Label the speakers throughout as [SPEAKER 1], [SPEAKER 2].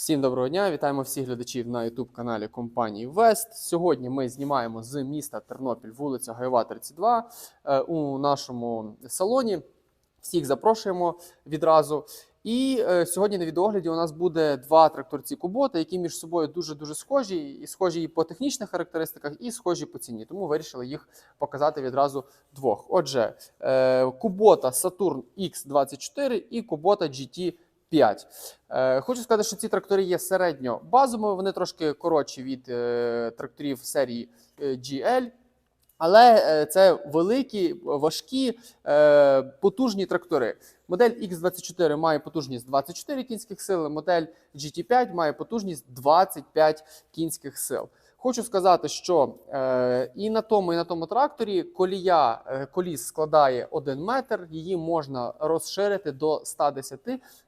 [SPEAKER 1] Всім доброго дня! Вітаємо всіх глядачів на youtube каналі компанії Вест. Сьогодні ми знімаємо з міста Тернопіль, вулиця Гайова, 32 е, у нашому салоні. Всіх запрошуємо відразу. І е, сьогодні на відеогляді у нас буде два тракторці Кубота, які між собою дуже дуже схожі, і схожі і по технічних характеристиках, і схожі по ціні. Тому вирішили їх показати відразу двох. Отже, е, Кубота Saturn X24 і Кубота GT 5. Е, Хочу сказати, що ці трактори є середньо базовими, вони трошки коротші від е, тракторів серії е, GL. Але це великі, важкі, потужні трактори. Модель X24 має потужність 24 кінських сил, модель GT5 має потужність 25 кінських сил. Хочу сказати, що е, і на тому, і на тому тракторі колія е, коліс складає 1 метр, її можна розширити до 110,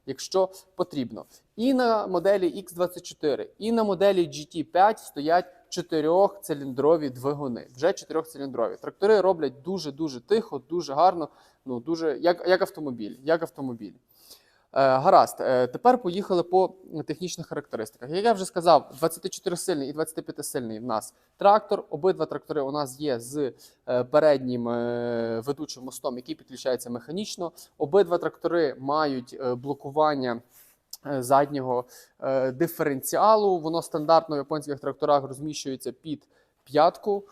[SPEAKER 1] якщо потрібно. І на моделі X24, і на моделі GT5 стоять чотирьохциліндрові двигуни. Вже чотирьохциліндрові. Трактори роблять дуже дуже тихо, дуже гарно. Ну дуже як, як автомобіль. Як автомобіль. Е, гаразд, е, тепер поїхали по технічних характеристиках. Як я вже сказав, 24-сильний і 25-сильний в нас трактор. Обидва трактори у нас є з е, переднім ведучим мостом, який підключається механічно. Обидва трактори мають блокування заднього е, диференціалу. Воно стандартно в японських тракторах розміщується під п'ятку.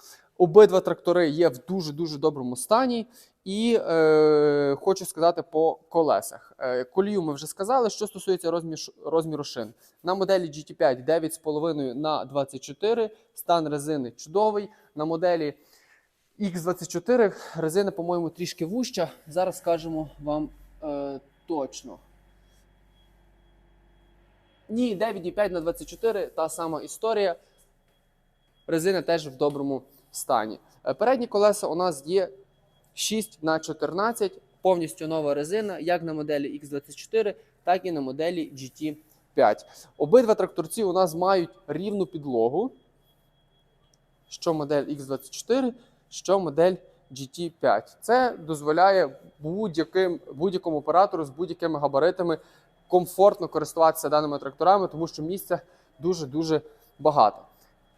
[SPEAKER 1] Обидва трактори є в дуже дуже доброму стані. І е, хочу сказати по колесах. Е, колію ми вже сказали. Що стосується розмір, розміру шин. На моделі GT5 9,5 на 24, стан резини чудовий. На моделі X24 резина, по-моєму, трішки вуща. Зараз скажемо вам е, точно. Ні, 9,5 на 24, та сама історія. Резина теж в доброму стані. Е, Передні колеса у нас є 6 на 14, повністю нова резина, як на моделі X24, так і на моделі GT5. Обидва тракторці у нас мають рівну підлогу. Що модель X24, що модель GT5. Це дозволяє будь-якому оператору з будь-якими габаритами комфортно користуватися даними тракторами, тому що місця дуже-дуже багато.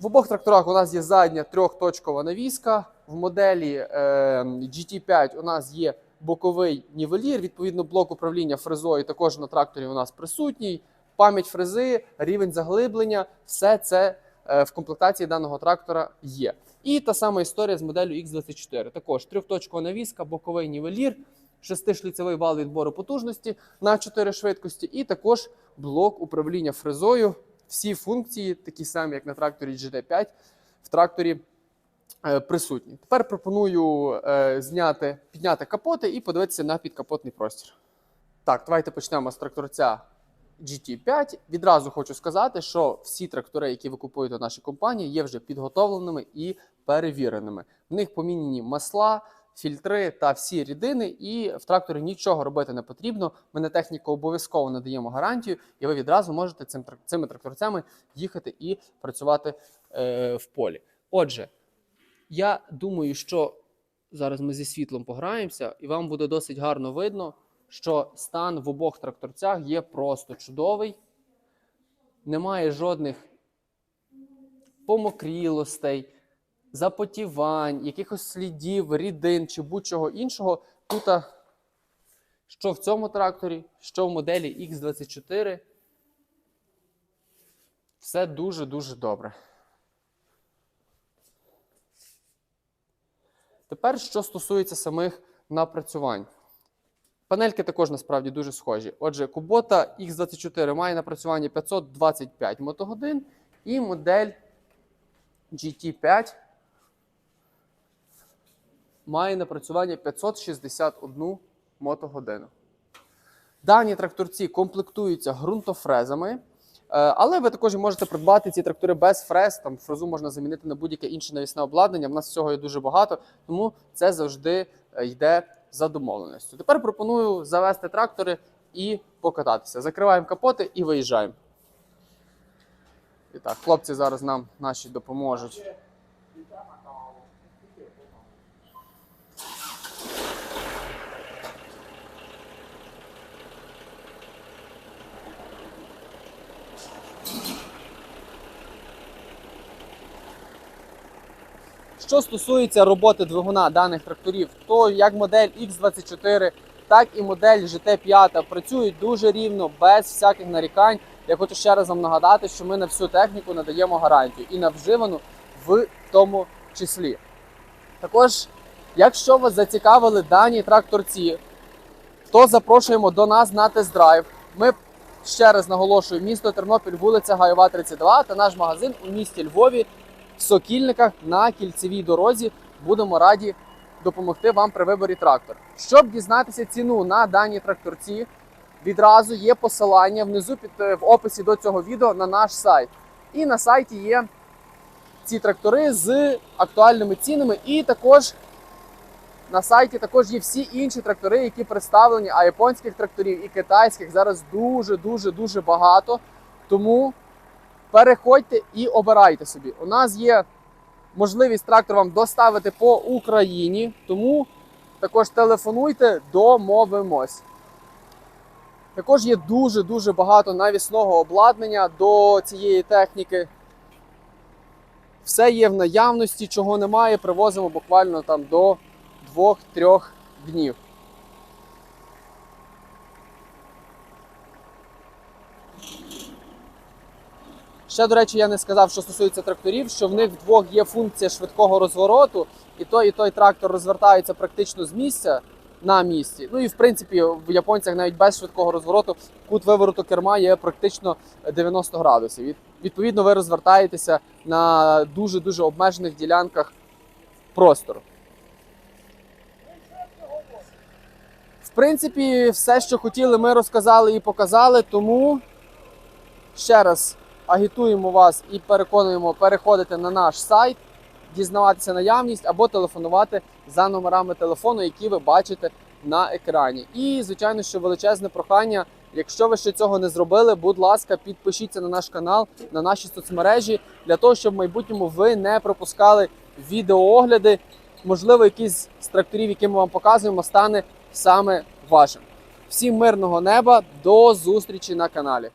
[SPEAKER 1] В обох тракторах у нас є задня трьохточкова навіска. В моделі е, GT5 у нас є боковий нівелір. Відповідно, блок управління фрезою також на тракторі у нас присутній. Пам'ять фрези, рівень заглиблення все це е, в комплектації даного трактора є. І та сама історія з моделлю X24. Також трьохточкова навіска, боковий нівелір, шестишліцевий вал відбору потужності на 4 швидкості, і також блок управління фрезою. Всі функції, такі самі, як на тракторі GT5, в тракторі е, присутні. Тепер пропоную е, зняти, підняти капоти і подивитися на підкапотний простір. Так, давайте почнемо з тракторця GT5. Відразу хочу сказати, що всі трактори, які ви купуєте в нашій компанії, є вже підготовленими і перевіреними. В них помінені масла, фільтри та всі рідини, і в тракторі нічого робити не потрібно. Ми на техніку обов'язково надаємо гарантію, і ви відразу можете цим, цими тракторцями їхати і працювати е, в полі. Отже, я думаю, що зараз ми зі світлом пограємося, і вам буде досить гарно видно, що стан в обох тракторцях є просто чудовий. Немає жодних помокрілостей, запотівань, якихось слідів, рідин чи будь-чого іншого. Тут, що в цьому тракторі, що в моделі X24, все дуже-дуже добре. Тепер, що стосується самих напрацювань. Панельки також насправді дуже схожі. Отже, Kubota X24 має напрацювання 525 мотогодин, і модель GT5 має напрацювання 561 мотогодину. Дані тракторці комплектуються ґрунтофрезами, е, але ви також можете придбати ці трактори без фрез. Там фрезу можна замінити на будь-яке інше навісне обладнання. В нас всього є дуже багато, тому це завжди е, йде за домовленістю. Тепер пропоную завести трактори і покататися. Закриваємо капоти і виїжджаємо. І так, хлопці зараз нам наші допоможуть. Що стосується роботи двигуна даних тракторів, то як модель X24, так і модель GT5 працюють дуже рівно, без всяких нарікань. Я хочу ще раз вам нагадати, що ми на всю техніку надаємо гарантію і на вживану в тому числі. Також, якщо вас зацікавили дані тракторці, то запрошуємо до нас на тест-драйв. Ми ще раз наголошую, місто Тернопіль, вулиця Гайова, 32 та наш магазин у місті Львові в Сокільниках на кільцевій дорозі. Будемо раді допомогти вам при виборі трактора. Щоб дізнатися ціну на дані тракторці, відразу є посилання внизу під е, в описі до цього відео на наш сайт. І на сайті є ці трактори з актуальними цінами, і також на сайті також є всі інші трактори, які представлені, а японських тракторів і китайських зараз дуже дуже дуже багато. Тому переходьте і обирайте собі. У нас є можливість трактор вам доставити по Україні, тому також телефонуйте, домовимось. Також є дуже дуже багато навісного обладнання до цієї техніки. Все є в наявності, чого немає, привозимо буквально там до 2-3 днів. Ще, до речі, я не сказав, що стосується тракторів, що в них вдвох є функція швидкого розвороту, і той, і той трактор розвертається практично з місця на місці. Ну і в принципі в японцях навіть без швидкого розвороту кут вивороту керма є практично 90 градусів. Від- Відповідно, ви розвертаєтеся на дуже дуже обмежених ділянках простору. В принципі, все, що хотіли, ми розказали і показали. Тому ще раз агітуємо вас і переконуємо переходити на наш сайт, дізнаватися наявність або телефонувати за номерами телефону, які ви бачите на екрані. І, звичайно, що величезне прохання. Якщо ви ще цього не зробили, будь ласка, підпишіться на наш канал, на наші соцмережі, для того, щоб в майбутньому ви не пропускали відеоогляди. Можливо, якийсь з тракторів, які ми вам показуємо, стане саме вашим. Всім мирного неба, до зустрічі на каналі.